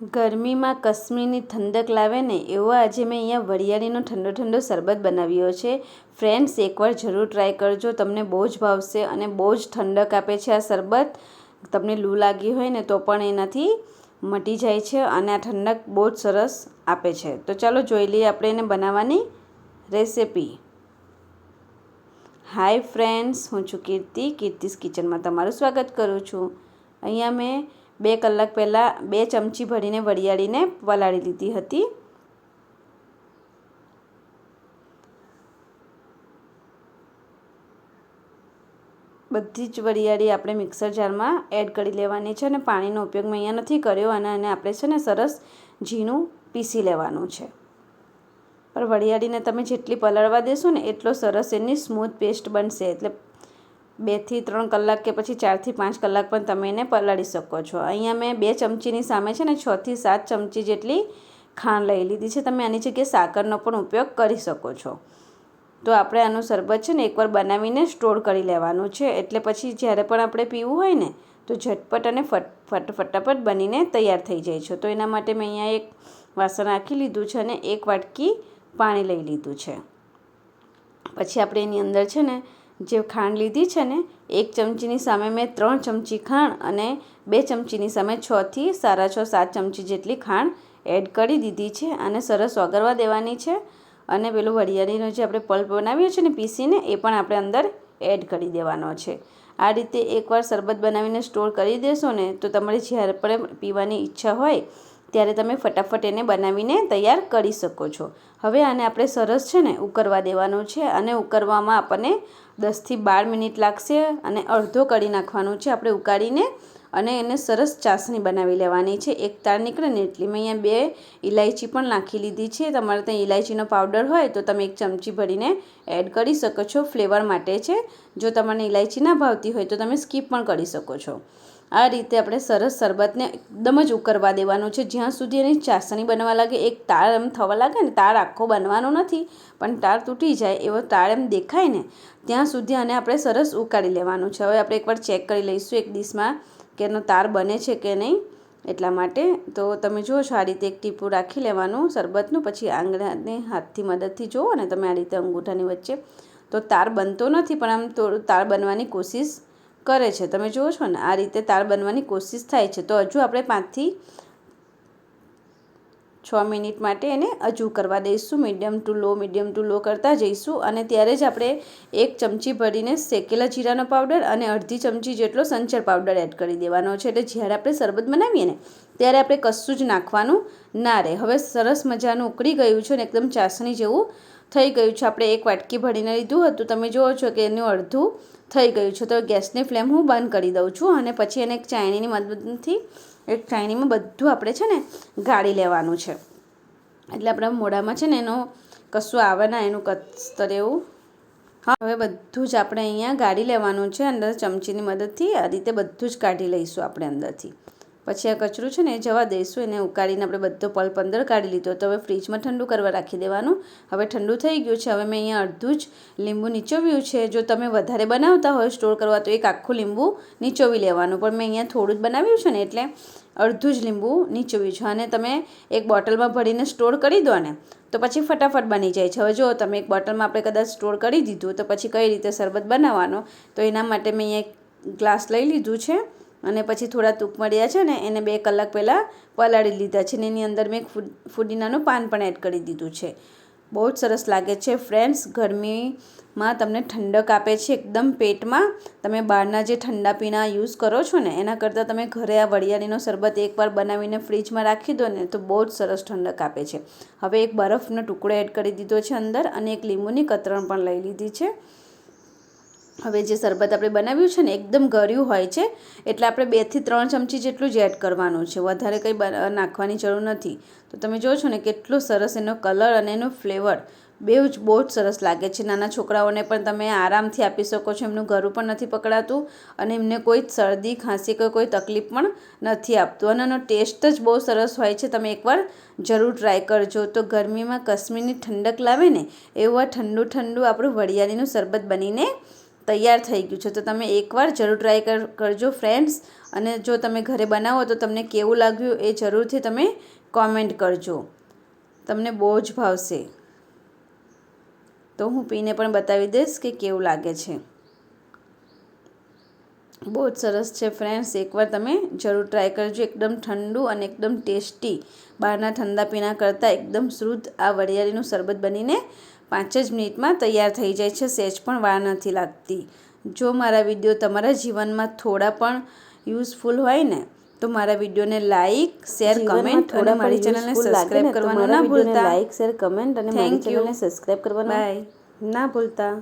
ગરમીમાં કશ્મીરની ઠંડક લાવે ને એવો આજે મેં અહીંયા વરિયાળીનો ઠંડો ઠંડો શરબત બનાવ્યો છે. ફ્રેન્ડ્સ, એકવાર જરૂર ટ્રાય કરજો. તમને બહુ જ ભાવશે અને બહુ જ ઠંડક આપે છે આ શરબત. તમને લૂ લાગી હોય ને તો પણ એનાથી મટી જાય છે અને આ ઠંડક બહુ જ સરસ આપે છે. તો ચાલો જોઈ લઈએ આપણે એને બનાવવાની રેસિપી. હાય ફ્રેન્ડ્સ, હું છું કીર્તિ. કીર્તિસ કિચનમાં તમારું સ્વાગત કરું છું. અહીંયા મેં બે કલાક પહેલાં બે ચમચી ભરીને વરિયાળીને પલાળી લીધી હતી. બધી જ વરિયાળી આપણે મિક્સર જારમાં એડ કરી લેવાની છે અને પાણીનો ઉપયોગ મેં અહીંયા નથી કર્યો અને એને આપણે છે ને સરસ ઝીણું પીસી લેવાનું છે. પણ વરિયાળીને તમે જેટલી પલાળવા દેશો ને એટલો સરસ એની સ્મૂથ પેસ્ટ બનશે એટલે બેથી ત્રણ કલાક કે પછી ચારથી પાંચ કલાક પણ તમે એને પલાળી શકો છો. અહીંયા મેં બે ચમચીની સામે છે ને છથી સાત ચમચી જેટલી ખાંડ લઈ લીધી છે. તમે આની જગ્યાએ સાકરનો પણ ઉપયોગ કરી શકો છો. તો આપણે આનું શરબત છે ને એકવાર બનાવીને સ્ટોર કરી લેવાનું છે. એટલે પછી જ્યારે પણ આપણે પીવું હોય ને, તો ઝટપટ અને ફટ ફટ, ફટાફટ બનીને તૈયાર થઈ જાય છે. તો એના માટે મેં અહીંયા એક વાસણ રાખી લીધું છે અને એક વાટકી પાણી લઈ લીધું છે. પછી આપણે એની અંદર છે ને જે ખાંડ લીધી છે ને, એક ચમચીની સામે મેં ત્રણ ચમચી ખાંડ અને બે ચમચીની સામે છથી સાડા છ સાત ચમચી જેટલી ખાંડ એડ કરી દીધી છે અને સરસ ઓગળવા દેવાની છે. અને પેલું વરિયાળીનો જે આપણે પલ્પ બનાવ્યો છે ને, પીસીને, એ પણ આપણે અંદર એડ કરી દેવાનો છે. આ રીતે એકવાર શરબત બનાવીને સ્ટોર કરી દેશો ને, તો તમારે જ્યારે પણ પીવાની ઈચ્છા હોય, ત્યારે તમે ફટાફટ એને બનાવીને તૈયાર કરી શકો છો. હવે આને આપણે સરસ છે ને, ઉકરવા દેવાનું છે અને ઉકરવામાં આપણને દસથી બાર મિનિટ લાગશે અને અડધો કરી નાખવાનું છે. આપણે ઉકાળીને અને એને સરસ ચાસણી બનાવી લેવાની છે. એક તાર નીકળે ને એટલી મેં અહીંયા બે ઇલાયચી પણ નાખી લીધી છે. તમારે ત્યાં ઇલાયચીનો પાવડર હોય તો તમે એક ચમચી ભરીને એડ કરી શકો છો ફ્લેવર માટે છે. જો તમને ઇલાયચી ના ભાવતી હોય તો તમે સ્કીપ પણ કરી શકો છો. આ રીતે આપણે સરસ શરબતને એકદમ જ ઉકળવા દેવાનું છે. જ્યાં સુધી એની ચાસણી બનવા લાગે, એક તાર એમ થવા લાગે ને, તાર આખો બનવાનો નથી, પણ તાર તૂટી જાય એવો તાર એમ દેખાય ને, ત્યાં સુધી આને આપણે સરસ ઉકાળી લેવાનું છે. હવે આપણે એકવાર ચેક કરી લઈશું એક ડીશમાં કે એનો તાર બને છે કે નહીં એટલા માટે. તો તમે જુઓ છો આ રીતે એક ટીપું રાખી લેવાનું શરબતનું, પછી આંગળાને હાથથી મદદથી જુઓ ને તમે આ રીતે અંગૂઠાની વચ્ચે. તો તાર બનતો નથી, પણ આમ તો તાર બનવાની કોશિશ કરે છે. તમે જુઓ છો ને, આ રીતે તાર બનવાની કોશિશ થાય છે. તો હજુ આપણે પાંચથી છ મિનિટ માટે એને હજુ કરવા દઈશું. Medium to low, medium to low કરતા જઈશું અને ત્યારે જ આપણે એક ચમચી ભરીને શેકેલા જીરાનો પાવડર અને અડધી ચમચી જેટલો સંચર પાવડર એડ કરી દેવાનો છે. એટલે જ્યારે આપણે શરબત બનાવીએ ને, ત્યારે આપણે કશું જ નાખવાનું ના રહે. હવે સરસ મજાનું ઉકળી ગયું છે ને, એકદમ ચાસણી જેવું થઈ ગયું છે. આપણે એક વાટકી ભરીને લીધું હતું. તમે જુઓ છો કે એનું અડધું થઈ ગયું છે. તો ગેસની ફ્લેમ હું બંધ કરી દઉં છું અને પછી એને એક ચાયણીની મદદથી, એક ચાયણીમાં બધું આપણે છે ને ગાળી લેવાનું છે. એટલે આપણા મોઢામાં છે ને એનો કશું આવે ના, એનું કસ્તર એવું. હા, હવે બધું જ આપણે અહીંયા ગાળી લેવાનું છે અંદર ચમચીની મદદથી. આ રીતે બધું જ કાઢી લઈશું આપણે અંદરથી. પછી આ કચરું છે ને જવા દઈશું. એને ઉકાળીને આપણે બધો પલ્પ અંદર કાઢી લીધો. તો હવે ફ્રીજમાં ઠંડુ કરવા રાખી દેવાનું. હવે ઠંડુ થઈ ગયું છે. હવે મેં અહીંયા અડધું જ લીંબુ નીચોવ્યું છે. જો તમે વધારે બનાવતા હોય સ્ટોર કરવા, તો એક આખું લીંબુ નીચોવી લેવાનું. પણ મેં અહીંયા થોડું જ બનાવ્યું છે ને, એટલે અડધું જ લીંબુ નીચોવ્યું છે. અને તમે એક બોટલમાં ભરીને સ્ટોર કરી દો ને, તો પછી ફટાફટ બની જાય છે. હવે જો તમે એક બોટલમાં આપણે કદાચ સ્ટોર કરી દીધું, તો પછી કઈ રીતે શરબત બનાવવાનો? તો એના માટે મેં અહીંયા એક ગ્લાસ લઈ લીધું છે. અને પછી થોડા તૂક મળ્યા છે ને, એને બે કલાક પહેલાં પલાળી લીધા છે ને, એની અંદર મેં ફુદીનાનું પાન પણ એડ કરી દીધું છે. બહુ જ સરસ લાગે છે. ફ્રેન્ડ્સ, ગરમીમાં તમને ઠંડક આપે છે એકદમ પેટમાં. તમે બહારના જે ઠંડા પીણા યુઝ કરો છો ને, એના કરતાં તમે ઘરે આ વરિયાળીનો શરબત એકવાર બનાવીને ફ્રીજમાં રાખી દો ને, તો બહુ જ સરસ ઠંડક આપે છે. હવે એક બરફનો ટુકડો એડ કરી દીધો છે અંદર અને એક લીંબુની કતરણ પણ લઈ લીધી છે. હવે જે શરબત આપણે બનાવ્યું છે ને એકદમ ગળ્યું હોય છે, એટલે આપણે બેથી ત્રણ ચમચી જેટલું જ એડ કરવાનું છે. વધારે કંઈ નાખવાની જરૂર નથી. તો તમે જોવો છો ને કેટલો સરસ એનો કલર અને એનો ફ્લેવર બે જ બહુ જ સરસ લાગે છે. નાના છોકરાઓને પણ તમે આરામથી આપી શકો છો, એમનું ઘરું પણ નથી પકડાતું અને એમને કોઈ શરદી, ખાંસી કે કોઈ તકલીફ પણ નથી આપતું. અને એનો ટેસ્ટ જ બહુ સરસ હોય છે. તમે એકવાર જરૂર ટ્રાય કરજો. તો ગરમીમાં કાશ્મીરની ઠંડક લાવે ને, એવું આ ઠંડુ ઠંડુ આપણું વરિયાળીનું શરબત બનીને તૈયાર થઈ ગયું છે. તો તમે એકવાર જરૂર ટ્રાય કર, કરજો ફ્રેન્ડ્સ અને જો તમે ઘરે બનાવો તો તમને કેવું લાગ્યું એ જરૂરથી તમે કોમેન્ટ કરજો. તમને બહુ જ ભાવશે. તો હું પીને પણ બતાવી દઈશ કે કેવું લાગે છે. બહુ જ સરસ છે ફ્રેન્ડ્સ એકવાર તમે જરૂર ટ્રાય કરજો. એકદમ ઠંડુ અને એકદમ ટેસ્ટી. બહારના ઠંડા પીણા કરતાં એકદમ શુદ્ધ આ વરિયાળીનું શરબત બનીને પાંચ જ મિનિટમાં તૈયાર થઈ જાય છે. સહેજ પણ વાર નથી લાગતી. જો મારા વીડિયો તમારા જીવનમાં થોડા પણ યુઝફુલ હોય ને તો મારા વિડીયોને લાઈક શેર કમેન્ટ અને મારી ચેનલને સબસ્ક્રાઇબ કરવાનું ના ભૂલતા. લાઈક શેર કમેન્ટ અને મારી. ચેનલને સબસ્ક્રાઇબ કરવાનું ના ભૂલતા.